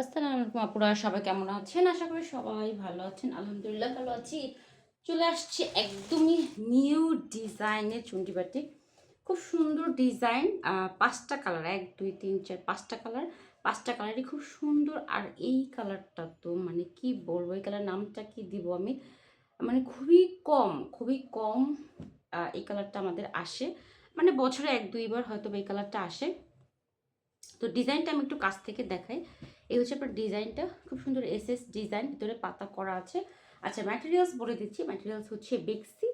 আসসালামু আলাইকুম আপুরা, সবাই কেমন আছেন? আশা করি সবাই ভালো আছেন। আলহামদুলিল্লাহ ভালো আছি। চলে আসছে একদমই নিউ ডিজাইনের চুন্ডি বাটি। খুব সুন্দর ডিজাইন পাঁচটা কালার, এক, দুই, তিন, চার, পাঁচটা কালার। পাঁচটা কালারই খুব সুন্দর। আর এই কালারটা তো মানে কি বলব, এই কালার নামটা কি দিব আমি? মানে খুবই কম খুবই কম এই কালারটা আমাদের আসে। মানে বছরে এক, দুইবার হয়তো এই কালারটা আসে। তো ডিজাইনটা আমি একটু কাছ থেকে দেখাই। এই হচ্ছে আপনার ডিজাইনটা। খুব সুন্দর এস এস ডিজাইন, ভিতরে পাতা করা আছে। আচ্ছা ম্যাটেরিয়ালস বলে দিচ্ছি। ম্যাটেরিয়ালস হচ্ছে বেক্সি।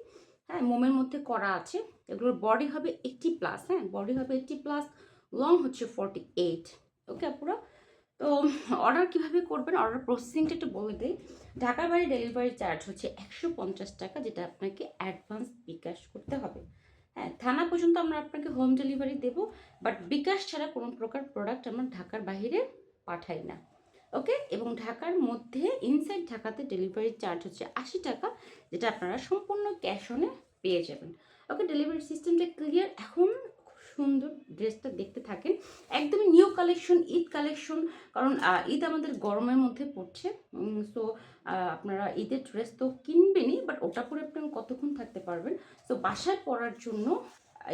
হ্যাঁ মোমের মধ্যে করা আছে। এগুলোর বডি হবে এইটটি প্লাস হ্যাঁ বডি হবে এইটটি প্লাস লং হচ্ছে ফর্টি এইট ওকে আপুরা? তো অর্ডার কীভাবে করবেন? অর্ডার প্রসেসিংটা একটু বলে দিই। ঢাকার বাড়ি ডেলিভারি চার্জ হচ্ছে একশো পঞ্চাশ টাকা, যেটা আপনাকে অ্যাডভান্স বিকাশ করতে হবে। হ্যাঁ থানা পর্যন্ত আমরা আপনাকে হোম ডেলিভারি দেবো। বাট বিকাশ ছাড়া কোনো প্রকার প্রোডাক্ট আমরা ঢাকার বাইরে পাঠাই না। ওকে? এবং ঢাকার মধ্যে ইনসাইড ঢাকাতে ডেলিভারি চার্জ হচ্ছে আশি টাকা, যেটা আপনারা সম্পূর্ণ ক্যাশ অনে পেয়ে যাবেন। ওকে ডেলিভারি সিস্টেমটা ক্লিয়ার এখন সুন্দর ড্রেসটা দেখতে থাকেন। একদমই নিউ কালেকশন ঈদ কালেকশন কারণ ঈদ আমাদের গরমের মধ্যে পড়ছে। সো আপনারা ঈদের ড্রেস তো কিনবেনই বাট ওটা পরে আপনি কতক্ষণ থাকতে পারবেন? সো বাসায় পরার জন্য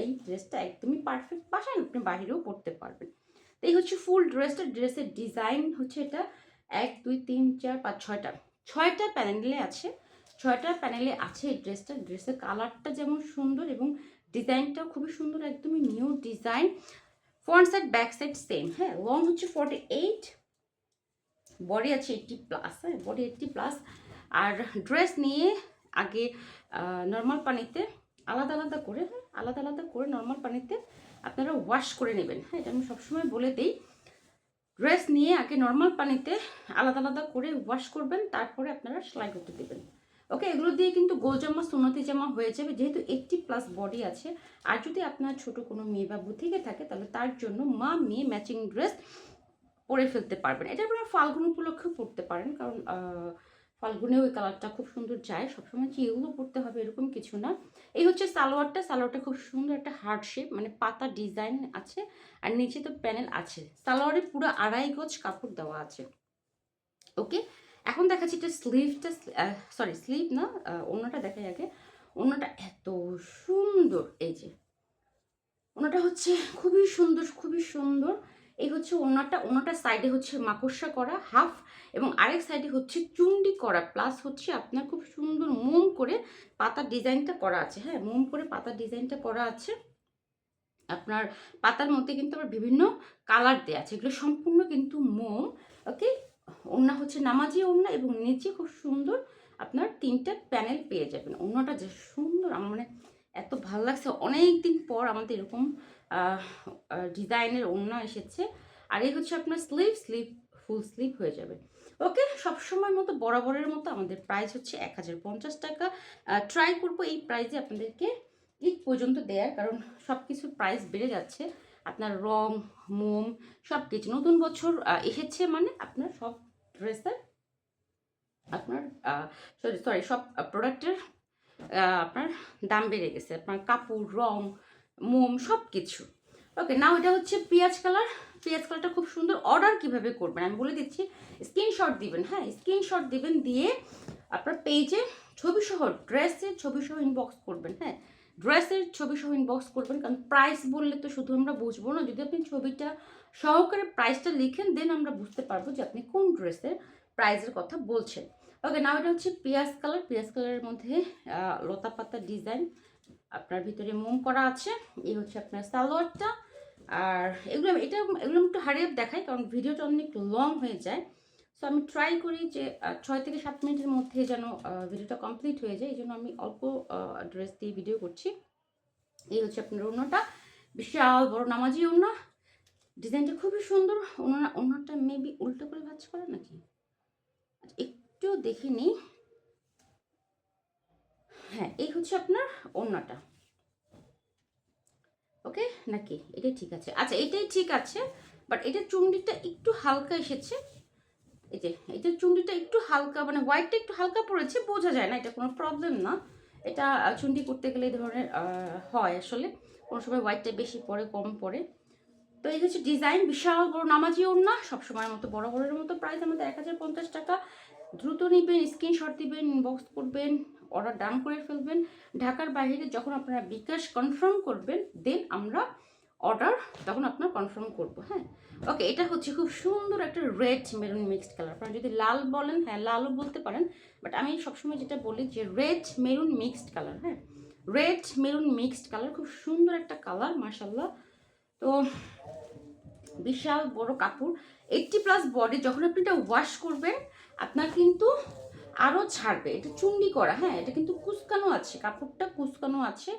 এই ড্রেসটা একদমই পারফেক্ট বাসায় আপনি বাইরেও পরতে পারবেন। এই হচ্ছে ফুল ড্রেসটা, ড্রেসের ডিজাইন হচ্ছে এটা। এক, দুই, তিন, চার, পাঁচ, ছয়টা। ছয়টা প্যানেলে আছে, ছয়টা প্যানেলে আছে এই ড্রেসটা। ড্রেসের কালারটা যেমন সুন্দর এবং ডিজাইনটাও খুবই সুন্দর, একদমই new design. Front side, back side same হ্যাঁ। লং হচ্ছে ফর্টি এইট বডি আছে এইটটি প্লাস হ্যাঁ বডি এইটটি প্লাস। আর ড্রেস নিয়ে আগে নর্মাল পানিতে আলাদা আলাদা করে হ্যাঁ আলাদা আলাদা করে নর্মাল পানিতে আপনারা ওয়াশ করে নেবেন। হ্যাঁ এটা আমি সবসময় বলে দিই। ড্রেস নিয়ে আগে নর্মাল পানিতে আলাদা আলাদা করে ওয়াশ করবেন, তারপরে আপনারা সেলাই করতে দেবেন। ওকে এগুলো দিয়ে কিন্তু গোল জামা সুন্নতি জামা হয়ে যাবে, যেহেতু এইটটি প্লাস বডি আছে। আর যদি আপনার ছোট কোনো মেয়ে বা বুথিকে থাকে তাহলে তার জন্য মা মেয়ে ম্যাচিং ড্রেস পরে ফেলতে পারবেন। এটা আপনারা ফাল্গুন উপলক্ষেও পরতে পারেন, কারণ ফাল্গুনে ওই কালারটা খুব সুন্দর যায়। সবসময় যে এগুলো পরতে হবে এরকম কিছু না। এই হচ্ছে সালোয়ারটা। সালোয়ারটা খুব সুন্দর একটা হার্ড শেপ মানে পাতা ডিজাইন আছে আর নিচে তো প্যানেল আছে। সালোয়ারে পুরো আড়াই গজ কাপড় দেওয়া আছে। ওকে? এখন দেখাচ্ছি এটা স্লিভটা সরি স্লিভ না ওড়নাটা দেখাই আগে। ওড়নাটা এত সুন্দর। এই যে ওনাটা হচ্ছে খুবই সুন্দর খুবই সুন্দর। এই হচ্ছে ওনাটা ওনাটার সাইডে হচ্ছে মাকড়সা করা হাফ এবং আরেক সাইডে হচ্ছে চুন্ডি করা প্লাস হচ্ছে আপনার খুব সুন্দর মোম করে পাতার ডিজাইনটা করা আছে। হ্যাঁ মোম করে পাতার ডিজাইনটা করা আছে। আপনার পাতার মধ্যে কিন্তু আবার বিভিন্ন কালার দেওয়া আছে। এগুলো সম্পূর্ণ কিন্তু মোম ওকে ওড়না হচ্ছে নামাজি ওড়না এবং নিচে খুব সুন্দর আপনার তিনটা প্যানেল পেয়ে যাবেন। ওড়নাটা যে সুন্দর, আমার মানে এত ভালো লাগছে। অনেক দিন পর আমাদের এরকম ডিজাইনের ওড়না এসেছে। আর এই হচ্ছে আপনার স্লিভ স্লিভ ফুল স্লিভ হয়ে যাবে। ওকে সবসময় মতো বরাবরের মতো আমাদের প্রাইস হচ্ছে এক হাজার পঞ্চাশ টাকা। ট্রাই করব এই প্রাইসে আপনাদেরকে ঈদ পর্যন্ত দেওয়ার কারণ সব কিছুর প্রাইস বেড়ে যাচ্ছে। আপনার রং, মোম সব কিছু নতুন বছর এসেছে মানে আপনার সব ড্রেসের আপনার সরি সরি সব প্রোডাক্টের আপনার দাম বেড়ে গেছে। আপনার কাপড়, রং মোম সব কিছু ওকে নাও এটা হচ্ছে পেঁয়াজ কালার। পেঁয়াজ কালারটা খুব সুন্দর। অর্ডার কীভাবে করবেন? আমি বলে দিচ্ছি স্ক্রিনশট দিবেন হ্যাঁ? স্ক্রিনশট দিবেন, দিয়ে আপনার পেজে ছবি সহ ড্রেসের ছবি সহ ইনবক্স করবেন হ্যাঁ? ড্রেসের ছবি সহ ইনবক্স করবেন, কারণ প্রাইস বললে তো শুধু আমরা বুঝব না। যদি আপনি ছবিটা সহকারে প্রাইসটা লিখেন দেন আমরা বুঝতে পারব যে আপনি কোন ড্রেসের প্রাইসের কথা বলছেন। ওকে নাও এটা হচ্ছে পেঁয়াজ কালার। পেঁয়াজ কালারের মধ্যে লতা পাতা ডিজাইন আপনার ভিতরে মোম করা আছে, এই হচ্ছে আপনার সালোয়ারটা। আর এগুলো এটা, এগুলো একটু হারিয়ে দেখাই, কারণ ভিডিওটা অনেক লং হয়ে যায়। সো আমি ট্রাই করি যে ছয় থেকে সাত মিনিটের মধ্যে যেন ভিডিওটা কমপ্লিট হয়ে যায়, এই জন্য আমি অল্প ড্রেস দিয়ে ভিডিও করছি। এই হচ্ছে আপনার ওড়নাটা। বিশাল বড় নামাজি ওড়না। ডিজাইনটা খুবই সুন্দর। ওনারা ওনারটা মেবি উল্টো করে ভাজ করে নাকি? একটু দেখে নিই। হ্যাঁ এই হচ্ছে আপনার ওড়নাটা। ওকে? নাকি? এটাই ঠিক আছে। আচ্ছা এটাই ঠিক আছে বাট এটার চুন্ডিটা একটু হালকা এসেছে। এই যে এটার চুন্ডিটা একটু হালকা মানে হোয়াইটটা একটু হালকা পড়েছে, বোঝা যায় না, এটা কোনো প্রবলেম না। এটা চুন্ডি করতে গেলে এই ধরনের হয় আসলে। কোনো সময় হোয়াইটটা বেশি পড়ে, কম পড়ে। তো এই হচ্ছে ডিজাইন বিশাল বড় নামাজি ওড়না, সবসময়ের মতো, বড় বড়ের মতো প্রাইস আমাদের এক হাজার পঞ্চাশ টাকা। দ্রুত নেবেন স্ক্রিনশট দিবেন ইনবক্স করবেন অর্ডার ডান করে ফেলবেন। ঢাকার বাইরে যখন আপনারা বিকাশ কনফার্ম করবেন দেন আমরা অর্ডার তখন আপনার কনফার্ম করব হ্যাঁ? ওকে এটা হচ্ছে খুব সুন্দর একটা রেড মেরুন মিক্সড কালার আপনারা যদি লাল বলেন হ্যাঁ লালও বলতে পারেন বাট আমি সবসময় যেটা বলি যে রেড মেরুন মিক্সড কালার হ্যাঁ? রেড মেরুন মিক্সড কালার খুব সুন্দর একটা কালার মার্শাল্লাহ তো বিশাল বড় কাপড়। এইটটি প্লাস বডি যখন আপনি এটা ওয়াশ করবেন, আপনার কিন্তু আরও ছাড়বে। এটা চুন্ডি করা হ্যাঁ এটা কিন্তু কুচকানো আছে, কাপড়টা কুচকানো আছে।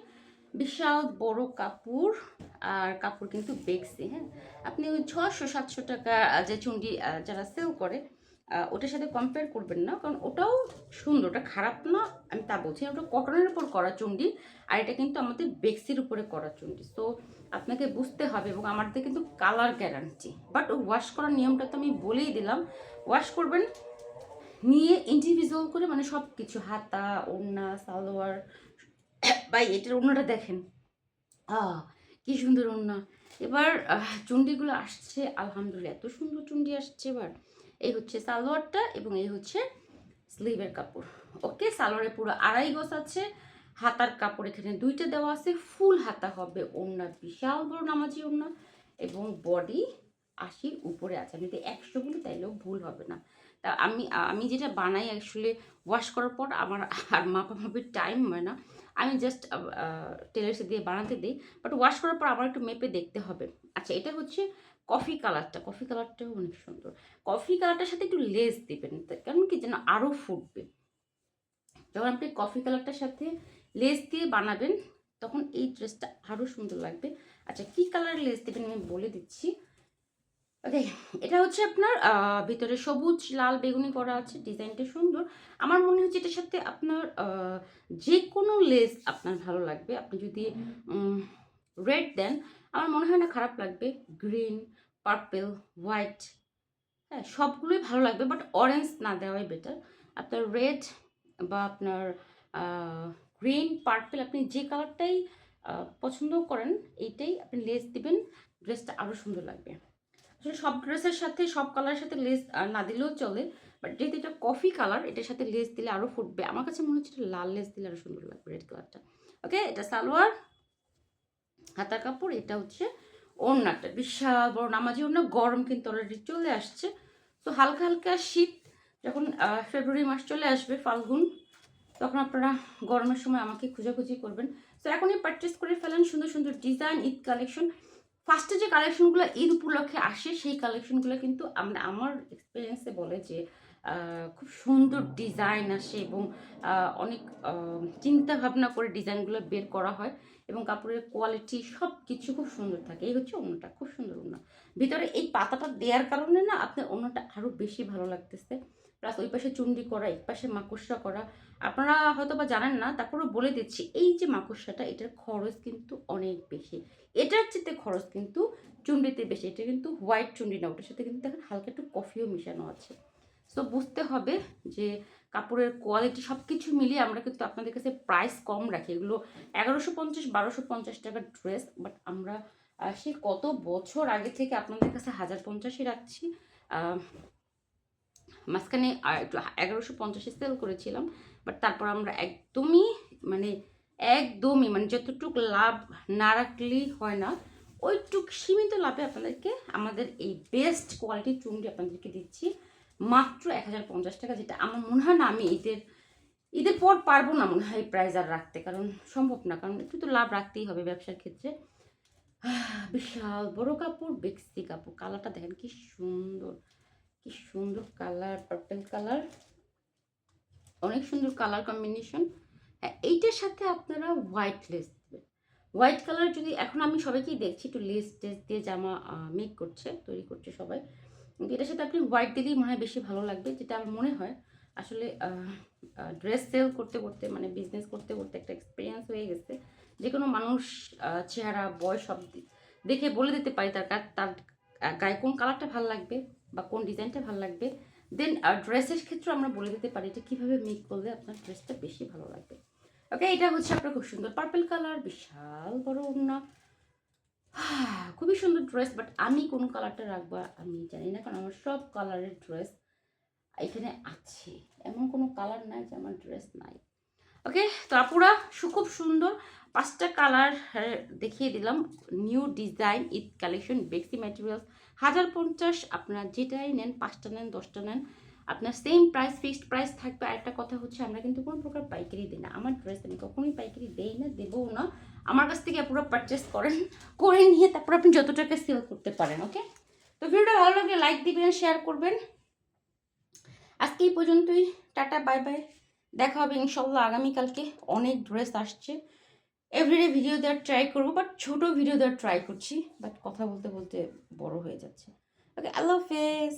বিশাল বড় কাপড়, আর কাপড় কিন্তু বেক্সি হ্যাঁ। আপনি ওই ছশো সাতশো টাকা যে চুন্ডি যারা সেল করে ওটার সাথে কম্পেয়ার করবেন না, কারণ ওটাও সুন্দর, ওটা খারাপ না, আমি তা বলছি, ওটা কটনের উপর করা চুন্ডি, আর এটা কিন্তু আমাদের বেক্সির উপরে করা চুন্ডি। তো আপনাকে বুঝতে হবে, এবং আমাদের কিন্তু কালার গ্যারান্টি বাট ওয়াশ করার নিয়মটা তো আমি বলেই দিলাম ওয়াশ করবেন নিয়ে ইন্ডিভিজুয়াল করে মানে সব কিছু হাতা, ওড়না, সালোয়ার, ভাই, এটার ওড়নাটা দেখেন। আহ, কি সুন্দর ওড়না। এবার চুন্ডিগুলো আসছে, আলহামদুলিল্লাহ, এত সুন্দর চুন্ডি আসছে এবার। এই হচ্ছে সালোয়ারটা এবং এই হচ্ছে স্লিভের কাপড়। ওকে, সালোয়ারে পুরো আড়াই গজ আছে, হাতার কাপড় এখানে দুইটা দেওয়া আছে, ফুল হাতা হবে, ওড়না বিশাল বড় নামাজি ওড়না এবং বডি আশির উপরে আছে। আমি যদি একশো বলি, তাইলেও ভুল হবে না। তা আমি আমি যেটা বানাই অ্যাকচুয়ালি ওয়াশ করার পর আমার আর মাপামাপির টাইম হয় না। আমি জাস্ট টেলার্সে দিয়ে বানাতে দিই বাট ওয়াশ করার পর আমার একটু মেপে দেখতে হবে। আচ্ছা এটা হচ্ছে কফি কালারটা কফি কালারটাও অনেক সুন্দর। কফি কালারটার সাথে একটু লেস দেবেন কারণ কি যেন আরও ফুটবে। যখন আপনি কফি কালারটার সাথে লেস দিয়ে বানাবেন, তখন এই ড্রেসটা আরও সুন্দর লাগবে। আচ্ছা কী কালার লেস দেবেন আমি বলে দিচ্ছি। ওকে, এটা হচ্ছে আপনার ভিতরে সবুজ লাল বেগুনি করা আছে, ডিজাইনটা সুন্দর। আমার মনে হচ্ছে এটার সাথে আপনার যে কোনো লেস আপনার ভালো লাগবে। আপনি যদি রেড দেন, আমার মনে হয় না খারাপ লাগবে। গ্রিন, পার্পেল, হোয়াইট হ্যাঁ সবগুলোই ভালো লাগবে, বাট অরেঞ্জ না দেওয়াই বেটার। আপনার রেড বা আপনার গ্রিন, পার্পেল, আপনি যে কালারটাই পছন্দ করেন, এইটাই আপনি লেস দিবেন, ড্রেসটা আরও সুন্দর লাগবে। আসলে সব ড্রেসের সাথে, সব কালারের সাথে লেস না দিলেও চলে বাট যেহেতু এটা কফি কালার এটার সাথে লেস দিলে আরও ফুটবে। আমার কাছে মনে হচ্ছে লাল লেস দিলে আরও সুন্দর লাগবে রেড কালারটা ওকে এটা সালোয়ার, হাতার কাপড়, এটা হচ্ছে ওড়নাটা। বিশাল বড় নামাজি ওড়না, গরম কিন্তু অলরেডি চলে আসছে। তো হালকা হালকা শীত, যখন ফেব্রুয়ারি মাস চলে আসবে ফাল্গুন, তখন আপনারা গরমের সময় আমাকে খোঁজাখুঁজি করবেন। তো এখনই পারচেস করে ফেলেন সুন্দর সুন্দর ডিজাইন ঈদ কালেকশন ফার্স্টে যে কালেকশনগুলো ঈদ উপলক্ষে আসে, সেই কালেকশনগুলো কিন্তু আমরা, আমার এক্সপিরিয়েন্সে বলে যে খুব সুন্দর ডিজাইন আসে এবং অনেক চিন্তা ভাবনা করে ডিজাইনগুলো বের করা হয় এবং কাপড়ের কোয়ালিটি সব কিছু খুব সুন্দর থাকে। এই হচ্ছে অন্যটা, খুব সুন্দর অন্য। ভিতরে এই পাতাটা দেওয়ার কারণে না, আপনার অন্যটা আরও বেশি ভালো লাগতেছে। প্লাস ওই পাশে চুন্ডি করা, এই পাশে মাকড়সা করা আপনারা হয়তো বা জানেন না, তারপরেও বলে দিচ্ছি, এই যে মাকড়সাটা, এটার খরচ কিন্তু অনেক বেশি। এটার চেয়ে খরচ কিন্তু চুন্ডিতে বেশি। এটা কিন্তু হোয়াইট চুন্ডি না, ওটার সাথে কিন্তু দেখেন হালকা একটু কফিও মিশানো আছে। সো বুঝতে হবে যে কাপড়ের কোয়ালিটি সব কিছু মিলিয়ে আমরা কিন্তু আপনাদের কাছে প্রাইস কম রাখি। এগুলো এগারোশো পঞ্চাশ, বারোশো পঞ্চাশ টাকার ড্রেস বাট আমরা সে কত বছর আগে থেকে আপনাদের কাছে হাজার পঞ্চাশে রাখছি। মাঝখানে এগারোশো পঞ্চাশে সেল করেছিলাম। বাট তারপর আমরা একদমই মানে একদমই মানে যতটুকু লাভ না রাখলেই হয় না, ওইটুক সীমিত লাভে আপনাদেরকে আমাদের এই বেস্ট কোয়ালিটির চুনটি আপনাদেরকে দিচ্ছি। মাত্র এক হাজার পঞ্চাশ টাকা, যেটা আমার মনে হয় না আমি ঈদের ঈদের পর পারব না মনে হয় এই প্রাইস আর রাখতে, কারণ সম্ভব না, কারণ একটু তো লাভ রাখতেই হবে ব্যবসার ক্ষেত্রে। বিশাল বড় কাপড়, বেক্সি কাপড়, কালারটা দেখেন কি সুন্দর কি সুন্দর কালার পার্পেল কালার। অনেক সুন্দর কালার কম্বিনেশন হ্যাঁ এইটার সাথে আপনারা হোয়াইট লেস দেবেন। হোয়াইট কালার যদি এখন আমি সবাইকেই দেখছি, একটু লেস টেস দিয়ে জামা মেক করছে, তৈরি করছে সবাই। এটার সাথে আপনি হোয়াইট দিলেই মনে হয় বেশি ভালো লাগবে, যেটা আমার মনে হয় আসলে ড্রেস সেল করতে করতে মানে বিজনেস করতে করতে একটা এক্সপিরিয়েন্স হয়ে গেছে। যে কোনো মানুষ চেহারা, বয়স সব দেখে বলে দিতে পারি তার তার গায়ে কোন কালারটা ভালো লাগবে বা কোন ডিজাইনটা ভালো লাগবে। দেন আর ড্রেসের ক্ষেত্রে আমরা বলে দিতে পারি যে কীভাবে মেক করলে আপনার ড্রেসটা বেশি ভালো লাগবে। ওকে এটা হচ্ছে আপনার খুব সুন্দর পার্পেল কালার বিশাল বড় ওড়না। খুবই সুন্দর ড্রেস বাট আমি কোন কালারটা রাখব আমি জানি না, কারণ আমার সব কালারের ড্রেস এখানে আছে। এমন কোনো কালার নাই যে আমার ড্রেস নাই। ওকে তো আপুরা খুব সুন্দর পাঁচটা কালার দেখিয়ে দিলাম। নিউ ডিজাইন ঈদ কালেকশন বেক্সি ম্যাটেরিয়ালস হাজার পঞ্চাশ আপনারা যেটাই নেন, পাঁচটা নেন, দশটা নেন, আপনার সেম প্রাইস ফিক্সড প্রাইস থাকবে। আর একটা কথা হচ্ছে, আমরা কিন্তু কোনো প্রকার পাইকারি দিই না। আমার ড্রেস আমি কখনোই পাইকারি দেই না, দেবও না। আমার কাছ থেকে পুরো পারচেস করেন, করে নিয়ে তারপর আপনি যত টাকা সেল করতে পারেন ওকে তো ভিডিওটা ভালো লাগলে লাইক দিবেন শেয়ার করবেন। আজকে এই পর্যন্তই। টাটা বাই বাই দেখা হবে ইনশাল্লাহ আগামীকালকে। অনেক ড্রেস আসছে। এভরিডে ভিডিও দেওয়ার ট্রাই করব বাট ছোটো ভিডিও দেওয়ার ট্রাই করছি বাট কথা বলতে বলতে বড় হয়ে যাচ্ছে। ওকে আল্লাহ হাফেজ